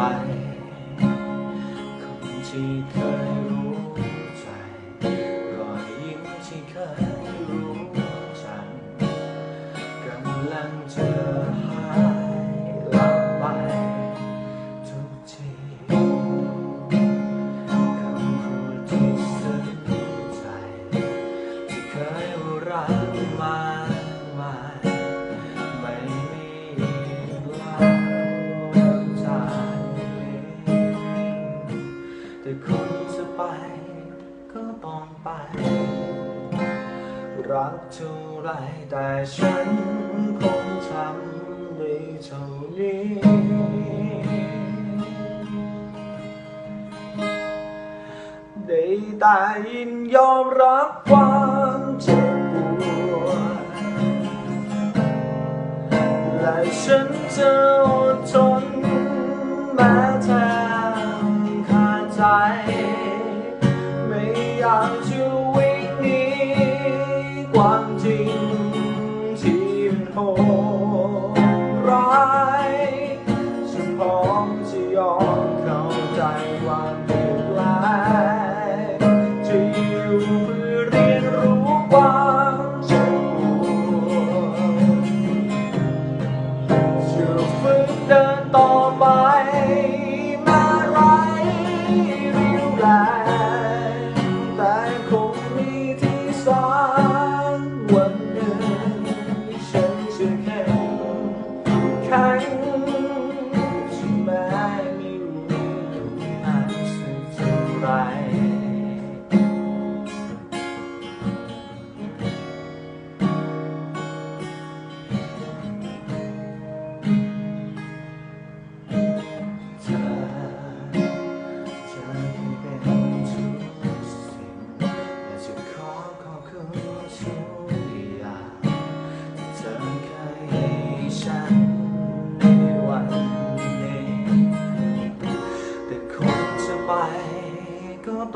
รคนที่เคยรู้ใจรอยยิ้มที่เคยรู้จักกำลังจะหายลับไปทุกทีคำพูดที่ซึ้งใจที่เคยรัก ไป รักเท่าไรแต่ฉันคงทำได้เท่านี้ ได้แต่ยินยอมรับความเจ็บปวดและฉันจะอดทนแม้แทบขาดใจ ไม่อยากจะวิ่งหนีความจริงที่โหด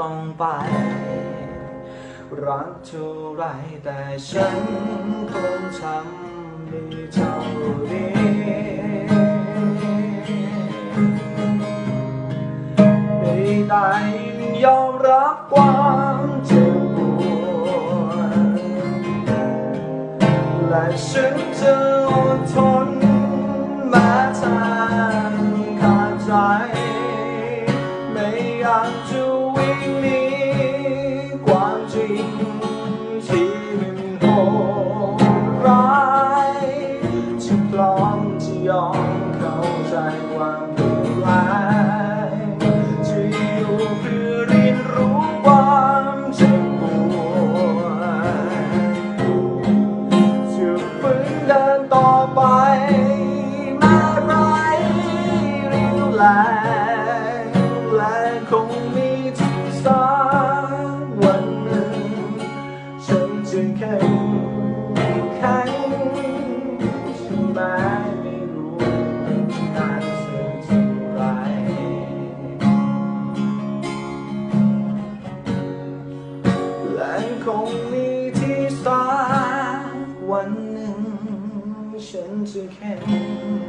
ต้องไป รักเท่าไรแต่ฉันคงทำได้เท่านี้ไม่ได้ยอมรับความเจ็บปวดและฉันจะอดทน เดินต่อไปม้ไรเรียวแรงและคงมีที่สักวันหนึ่ง ฉันจะเข้มแข็งฉันแม้ไม่รู้นานสักเท่าไรและคง ฉันจ